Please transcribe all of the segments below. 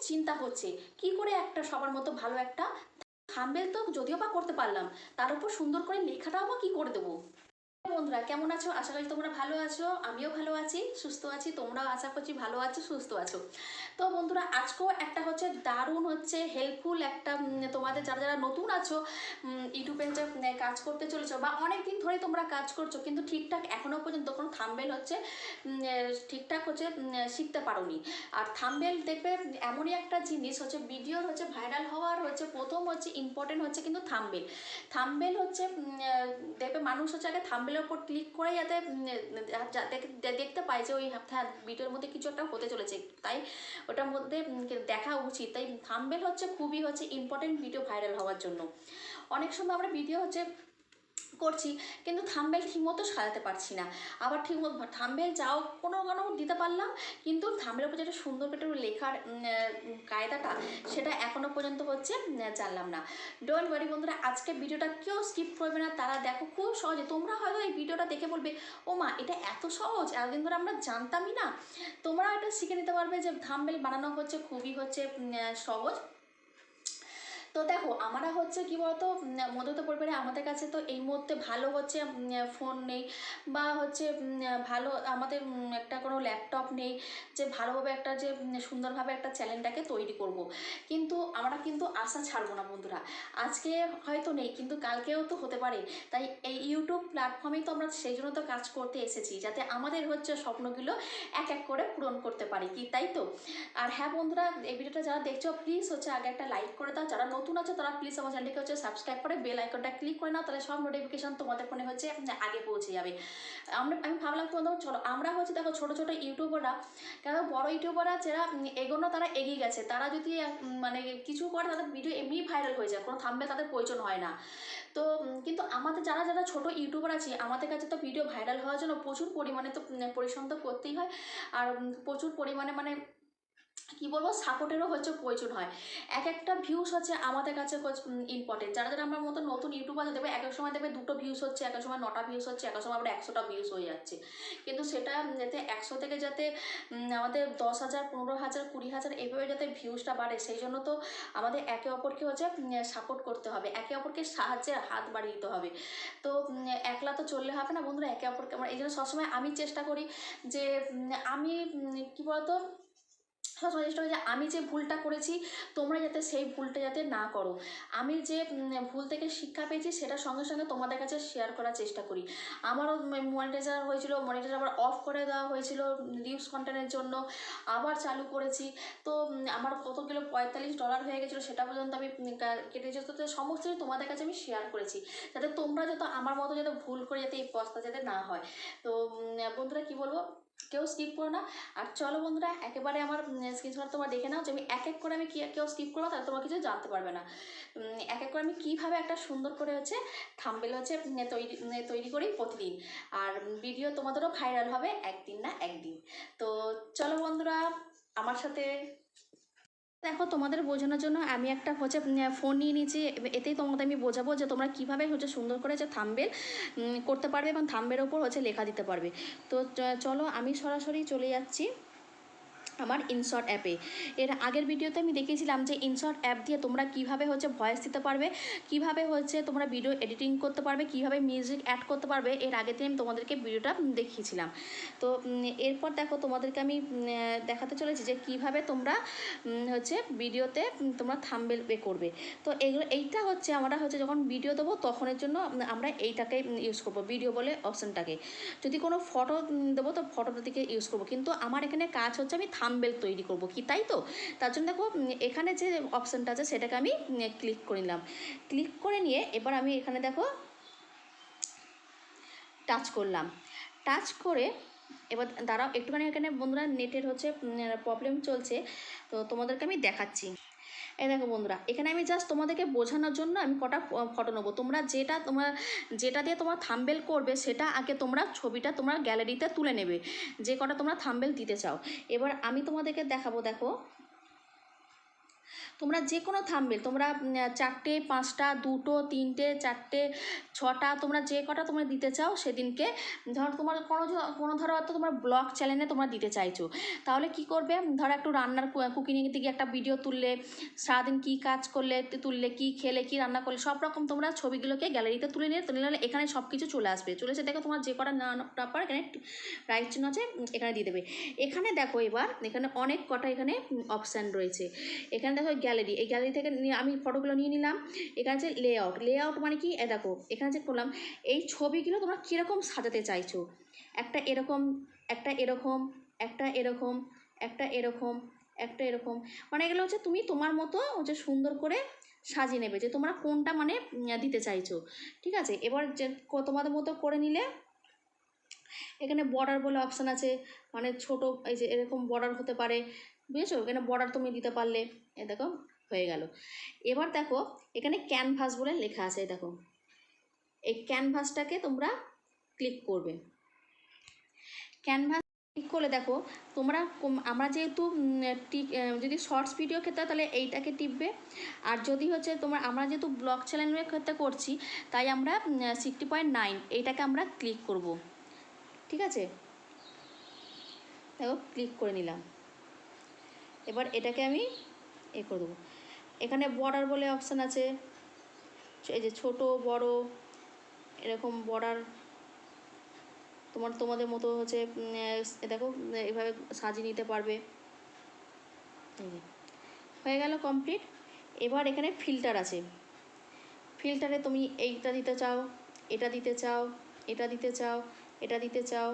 চিন্তা হচ্ছে। কি করে একটা সবার মতো ভালো একটা থাম্বেল তো যদিও বা করতে পারলাম, তার উপর সুন্দর করে লেখাটাও বা কি করে দেবো? বন্ধুরা, কেমন আছো? আশা করি তোমরা ভালো আছো, আমিও ভালো আছি, সুস্থ আছি, তোমরাও আশা করছি ভালো আছো, সুস্থ আছো। তো বন্ধুরা, আজকেও একটা হচ্ছে দারুণ হচ্ছে হেল্পফুল একটা তোমাদের যারা যারা নতুন আছো ইউটিউবে যে কাজ করতে চলেছো বা অনেক দিন ধরে তোমরা কাজ করছ, কিন্তু ঠিকঠাক এখনও পর্যন্ত কোনো থাম্বেল হচ্ছে ঠিকঠাক হচ্ছে শিখতে পারোনি। আর থাম্বেল দেখবে এমনই একটা জিনিস হচ্ছে ভিডিওর হচ্ছে ভাইরাল হওয়ার হচ্ছে, প্রথম হচ্ছে ইম্পর্টেন্ট হচ্ছে কিন্তু থাম্বেল থাম্বেল হচ্ছে দেখবে মানুষ হচ্ছে আগে থাম্বেলের উপর ক্লিক করে যাতে দেখতে পাই যে ওই হ্যাঁ ভিডিওর মধ্যে কিছু একটা হতে চলেছে। তাই ওটার মধ্যে দেখা উচিত। তাই থামবেল হচ্ছে খুবই হচ্ছে ইম্পর্টেন্ট ভিডিও ভাইরাল হওয়ার জন্য। অনেক সময় আমরা ভিডিও হচ্ছে করছি, কিন্তু থাম্বেল ঠিকমতো সাজাতে পারছি না। আবার ঠিকমতো থাম্বেল যাও, কোনো কোনো দিতে পারলাম, কিন্তু থাম্বেলের উপর যেটা সুন্দর করে লেখার কায়দাটা, সেটা এখনও পর্যন্ত হচ্ছে জানলাম না। ডোন্ট ওয়ারি বন্ধুরা আজকে ভিডিওটা কেউ স্কিপ করবে না, তারা দেখো খুব সহজে। তোমরা হয়তো এই ভিডিওটা দেখে বলবে, ও মা, এটা এত সহজ, এতদিন ধরে আমরা জানতামই না। তোমরা এটা শিখে নিতে পারবে যে থাম্বেল বানানো হচ্ছে, খুবই হচ্ছে সহজ। তো দেখো আমরা হচ্ছে কি বলতো উম, মধ্যবিত্ত পরিবারে আমাদের কাছে তো এই মুহূর্তে ভালো হচ্ছে ফোন নেই বা হচ্ছে ভালো আমাদের একটা কোনো ল্যাপটপ নেই যে ভালোভাবে একটা যে সুন্দরভাবে একটা চ্যানেলটাকে তৈরি করব। কিন্তু আমরা কিন্তু আশা ছাড়বো না বন্ধুরা। আজকে হয়তো নেই কিন্তু কালকেও তো হতে পারে। তাই এই ইউটিউব প্ল্যাটফর্মেই তো আমরা সেই জন্য তো কাজ করতে এসেছি যাতে আমাদের হচ্ছে স্বপ্নগুলো এক এক করে পূরণ করতে পারি কি তাই তো? আর হ্যাঁ বন্ধুরা এই ভিডিওটা যারা দেখছ প্লিজ হচ্ছে আগে একটা লাইক করে দাও। যারা নতুন আছে তারা প্লিজ আমার চ্যানেলকে হচ্ছে সাবস্ক্রাইব করে বেল আইকনটা ক্লিক করে নাও, তাহলে সব নোটিফিকেশন তোমাদের ফোনে হচ্ছে আগে পৌঁছে যাবে। আমরা, আমি ভাবলাম বন্ধু চলো আমরা হচ্ছে দেখো ছোটো ছোটো ইউটিউবাররা, কেন বড় ইউটিউবাররা যারা এগোনো তারা এগিয়ে গেছে, তারা যদি মানে কিছু করে তাদের ভিডিও এমনিই ভাইরাল হয়ে যায়, কোনো থামবে তাদের প্রয়োজন হয় না। তো কিন্তু আমাদের যারা যারা ছোট ইউটিউবার আছে, আমাদের কাছে তো ভিডিও ভাইরাল হওয়ার জন্য প্রচুর পরিমাণে তো পরিশ্রম তো করতেই হয়। আর প্রচুর পরিমাণে মানে কি বলব সাপোর্টেরও হচ্ছে প্রয়োজন হয়। এক একটা ভিউস হচ্ছে আমাদের কাছে ইম্পর্টেন্ট যারা যারা আমার মতো নতুন ইউটিউবার দেবে এক এক সময় দেবে দুটো ভিউস হচ্ছে, এক এক সময় নটা ভিউস হচ্ছে, এক এক সময় আবার একশোটা ভিউস হয়ে যাচ্ছে। কিন্তু সেটা যাতে একশো থেকে যাতে আমাদের দশ হাজার, পনেরো হাজার, কুড়ি হাজার এইভাবে যাতে ভিউসটা বাড়ে, সেই জন্য তো আমাদের একে অপরকে হচ্ছে সাপোর্ট করতে হবে। একে অপরকে সাহায্যের হাত বাড়িয়ে দিতে হবে। তো একলা তো চললে হবে না বন্ধুরা, একে অপরকে আমরা, এই জন্য সবসময় আমি চেষ্টা করি যে আমি কী বলতো চেষ্টা করি যে আমি যে ভুলটা করেছি, তোমরা যাতে সেই ভুলটা যাতে না করো। আমি যে ভুল থেকে শিক্ষা পেয়েছি সেটা সঙ্গে সঙ্গে তোমাদের কাছে শেয়ার করার চেষ্টা করি। আমারও মনিটাইজার হয়েছিল মনিটাইজার আবার অফ করে দেওয়া হয়েছিল রিউজ কন্টেন্টের জন্য। আবার চালু করেছি। তো আমার কতগুলো পঁয়তাল্লিশ ডলার হয়ে গেছিল, সেটা পর্যন্ত আমি কেটে যেত তো সমস্ত তোমাদের কাছে আমি শেয়ার করেছি। যাতে তোমরা যাতে আমার মতো যাতে ভুল করে যাতে এই পস্তা যাতে না হয়। তো বন্ধুরা কি বলব? কেউ স্কিপ করো না। আর চলো বন্ধুরা, একেবারে আমার স্ক্রিনশট তোমার দেখে নাও যে আমি এক এক করে আমি কী কেউ স্কিপ করব, তাহলে তোমার কিছু জানতে পারবে না। এক এক করে আমি কীভাবে একটা সুন্দর করে হচ্ছে থামবেল হচ্ছে তৈরি তৈরি করি প্রতিদিন। আর ভিডিও তোমাদেরও ভাইরাল হবে একদিন না একদিন। তো চলো বন্ধুরা, আমার সাথে দেখো, তোমাদের বোঝানোর জন্য আমি একটা হচ্ছে ফোন নিয়ে নিয়েছি। এতেই তোমাদের আমি বোঝাবো যে তোমরা কীভাবে হচ্ছে সুন্দর করে যে থাম্বেল করতে পারবে এবং থাম্বের ওপর হচ্ছে লেখা দিতে পারবে। তো চলো আমি সরাসরি চলে যাচ্ছি। আমার ইনশর্ট অ্যাপে এর আগের ভিডিওতে আমি দেখিয়েছিলাম যে ইনশর্ট অ্যাপ দিয়ে তোমরা কীভাবে হচ্ছে ভয়েস দিতে পারবে, কীভাবে হচ্ছে তোমরা ভিডিও এডিটিং করতে পারবে, কীভাবে মিউজিক অ্যাড করতে পারবে, এর আগেতে আমি তোমাদেরকে ভিডিওটা দেখিয়েছিলাম। তো এরপর দেখো তোমাদেরকে আমি দেখাতে চলেছি যে কীভাবে তোমরা হচ্ছে ভিডিওতে তোমরা থাম্বেল পে করবে। তো এগুলো, এইটা হচ্ছে আমরা হচ্ছে যখন ভিডিও দেবো তখনের জন্য আমরা এইটাকে ইউজ করব ভিডিও বলে অপশানটাকে যদি কোনো ফটো দেবো তো ফটোটা দিকে ইউজ করব। কিন্তু আমার এখানে কাজ হচ্ছে আমি থাম্বেল তৈরি করব কি, তাই তো? তার জন্য দেখো এখানে যে অপশানটা আছে, সেটাকে আমি ক্লিক করে নিলাম। ক্লিক করে নিয়ে এবার আমি এখানে দেখো টাচ করলাম। টাচ করে এবার দাঁড়াও, একটুখানি এখানে বন্ধুরা নেটের হচ্ছে প্রবলেম চলছে। তো তোমাদেরকে আমি দেখাচ্ছি। এই দেখো বন্ধুরা, এখানে আমি জাস্ট তোমাদেরকে বোঝানোর জন্য আমি কটা ফটো নেব। তোমরা যেটা তোমার যেটা দিয়ে তোমার থাম্বেল করবে, সেটা আগে তোমরা ছবিটা তোমরা গ্যালারিতে তুলে নেবে। যে কটা তোমরা থাম্বেল দিতে চাও। এবার আমি তোমাদেরকে দেখাবো, দেখো। তোমরা যে কোনো থাম্বেল তোমরা চারটে, পাঁচটা, দুটো, তিনটে, চারটে, ছটা, তোমরা যে কটা তোমরা দিতে চাও সেদিনকে, ধর তোমার কোনো কোনো ধরো হয়তো তোমার ব্লগ চ্যানেলে তোমরা দিতে চাইছো। তাহলে কি করবে? ধর একটু রান্নার কুকিং দিকে একটা ভিডিও তুললে, সারাদিন কী কাজ করলে তুললে, কী খেলে, কী রান্না করলে, সব রকম তোমরা ছবিগুলোকে গ্যালারিতে তুলে নিয়ে, তুলে নিলে এখানে সব কিছু চলে আসবে। চলে এসে দেখো তোমার যে কটা না পার এখানে রাইট চিহ্ন আছে এখানে দিয়ে দেবে। এখানে দেখো এবার, এখানে অনেক কটা এখানে অপশান রয়েছে। এখানে দেখো গ্যালারি এই গ্যালারি থেকে আমি ফটোগুলো নিয়ে নিলাম। এখানে যে লেআউট লেআউট মানে কি? এ দেখো, এখানে যে করলাম, এই ছবিগুলো তোমরা কীরকম সাজাতে চাইছো? একটা এরকম একটা এরকম একটা এরকম একটা এরকম একটা এরকম। মানে এগুলো হচ্ছে তুমি তোমার মতো হচ্ছে সুন্দর করে সাজিয়ে নেবে যে তোমরা কোনটা মানে দিতে চাইছো। ঠিক আছে? এবার যে তোমাদের মতো করে নিলে, এখানে বর্ডার বলে অপশান আছে। মানে ছোট, এই যে এরকম বর্ডার হতে পারে। বুঝেছ? এখানে বর্ডার তুমি দিতে পারলে। এ দেখো, হয়ে গেল। এবার দেখো, এখানে ক্যানভাস বলে লেখা আছে দেখো। এই ক্যানভাসটাকে তোমরা ক্লিক করবে। ক্যানভাস ক্লিক করলে দেখো, তোমরা আমরা যেহেতু যদি শর্টস ভিডিও ক্ষেত্রে তাহলে এইটাকে টিপবে। আর যদি হচ্ছে তোমার, আমরা যেহেতু ব্লগ চ্যানেলের ক্ষেত্রে করছি, তাই আমরা সিক্সটি পয়েন্ট নাইন এইটাকে আমরা ক্লিক করব। ঠিক আছে? দেখো ক্লিক করে নিলাম। এবার এটাকে আমি এ করে দেবো। এখানে বর্ডার বলে অপশান আছে। এই যে ছোট, বড়, এরকম বর্ডার তোমার, তোমাদের মতো হচ্ছে দেখো, এভাবে সাজিয়ে নিতে পারবে। হয়ে গেল কমপ্লিট এবার এখানে ফিল্টার আছে। ফিল্টারে তুমি এইটা দিতে চাও, এটা দিতে চাও, এটা দিতে চাও, এটা দিতে চাও,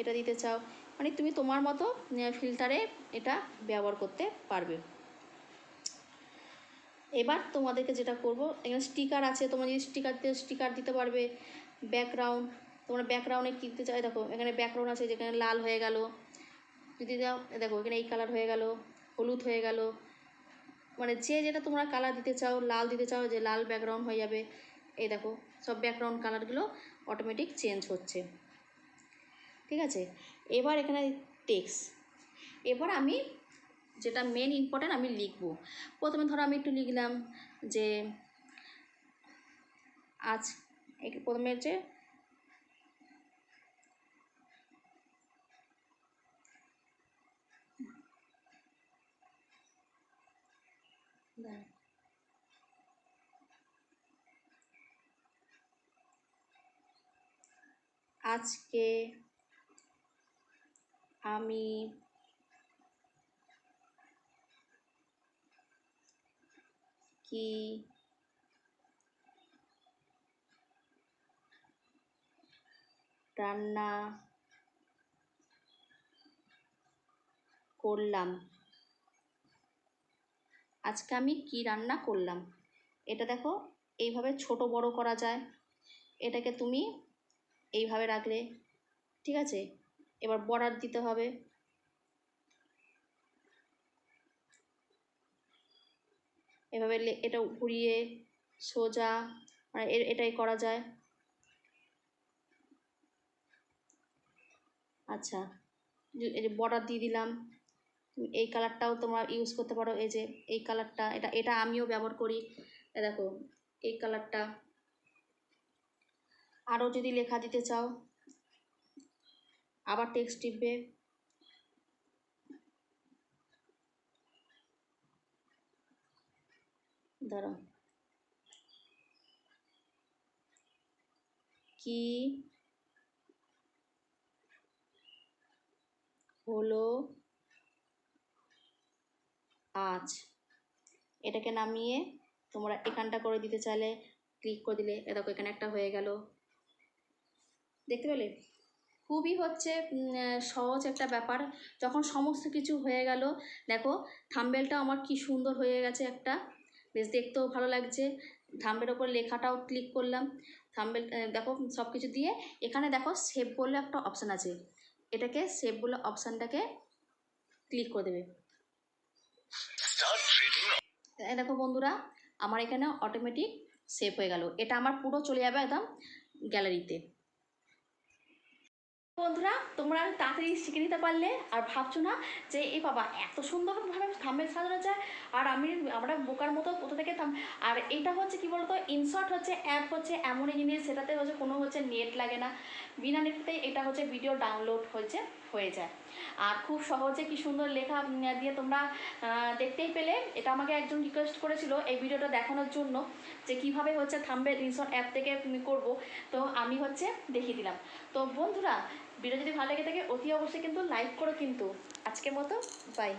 এটা দিতে চাও। মানে তুমি তোমার মতো ফিল্টারে এটা ব্যবহার করতে পারবে। এবার তোমাদেরকে যেটা করব, এখানে স্টিকার আছে, তোমরা যদি স্টিকার দিয়ে স্টিকার দিতে পারবে। ব্যাকগ্রাউন্ড তোমরা ব্যাকগ্রাউন্ডে কী দিতে চাই দেখো, এখানে ব্যাকগ্রাউন্ড আছে, যেখানে লাল হয়ে গেল। যদি দাও দেখো, এখানে এই কালার হয়ে গেল, হলুদ হয়ে গেল। মানে যে যেটা তোমরা কালার দিতে চাও, লাল দিতে চাও, যে লাল ব্যাকগ্রাউন্ড হয়ে যাবে। এই দেখো, সব ব্যাকগ্রাউন্ড কালারগুলো অটোমেটিক চেঞ্জ হচ্ছে। ঠিক আছে? এবার এখানে টেক্স এবার আমি যেটা মেন ইম্পর্ট্যান্ট আমি লিখব প্রথমে ধরো আমি একটু লিখলাম যে আজ প্রথমে দাঁড়াও। আজকে আমি কি রান্না করলাম? আজকে আমি কি রান্না করলাম? এটা দেখো, এইভাবে ছোট বড় করা যায়। এটাকে তুমি এইভাবে রাখলে, ঠিক আছে? এবার বর্ডার দিতে হবে। এভাবে এটা ঘুরিয়ে সোজা মানে এটাই করা যায়। আচ্ছা এই যে বর্ডার দিয়ে দিলাম। এই কালারটাও তোমরা ইউজ করতে পারো। এই যে এই কালারটা, এটা এটা আমিও ব্যবহার করি। দেখো, এই কালারটা। আরও যদি লেখা দিতে চাও আবার টেক্সট টিপবে। দাঁড়াও কি হলো? আজ। এটাকে নামিয়ে তোমরা এখানটা করে দিতে চাইলে ক্লিক করে দিলে, এ দেখো এখানে একটা হয়ে গেল। দেখতে পেলে? খুবই হচ্ছে সহজ একটা ব্যাপার। যখন সমস্ত কিছু হয়ে গেল দেখো থাম্বেলটা আমার কি সুন্দর হয়ে গেছে একটা। বেশ দেখতেও ভালো লাগছে। থাম্বের ওপর লেখাটাও ক্লিক করলাম। থাম্বেল দেখো সব কিছু দিয়ে এখানে দেখো সেভ বলে একটা অপশান আছে। এটাকে সেভ বলে অপশানটাকে ক্লিক করে দেবে। দেখো বন্ধুরা আমার এখানে অটোমেটিক সেভ হয়ে গেল। এটা আমার পুরো চলে যাবে একদম গ্যালারিতে বন্ধুরা, তোমরা তাড়াতাড়ি শিখে নিতে পারলে, আর ভাবছ না যে এই বাবা, এত সুন্দরভাবে থাম্বেল সাজানো যায়, আর আমি আমরা বোকার মতো কোথা থেকে থাম, আর এটা হচ্ছে কি বলতো ইনশর্ট হচ্ছে অ্যাপ হচ্ছে এমনই জিনিস, সেটাতে হচ্ছে কোনো হচ্ছে নেট লাগে না। বিনা নেটতে এটা হচ্ছে ভিডিও ডাউনলোড হয়েছে, হয়ে যায়। আর খুব সহজে কি সুন্দর লেখা দিয়ে তোমরা দেখতেই পেলে। এটা আমাকে একজন রিকোয়েস্ট করেছিল এই ভিডিওটা দেখানোর জন্য, যে কীভাবে হচ্ছে থাম্বেল ইনশর্ট অ্যাপ থেকে করব। তো আমি হচ্ছে দেখিয়ে দিলাম। তো বন্ধুরা ভিডিও যদি ভালো লেগে থাকে অতি অবশ্যই কিন্তু লাইক করো কিন্তু। আজকের মতো বাই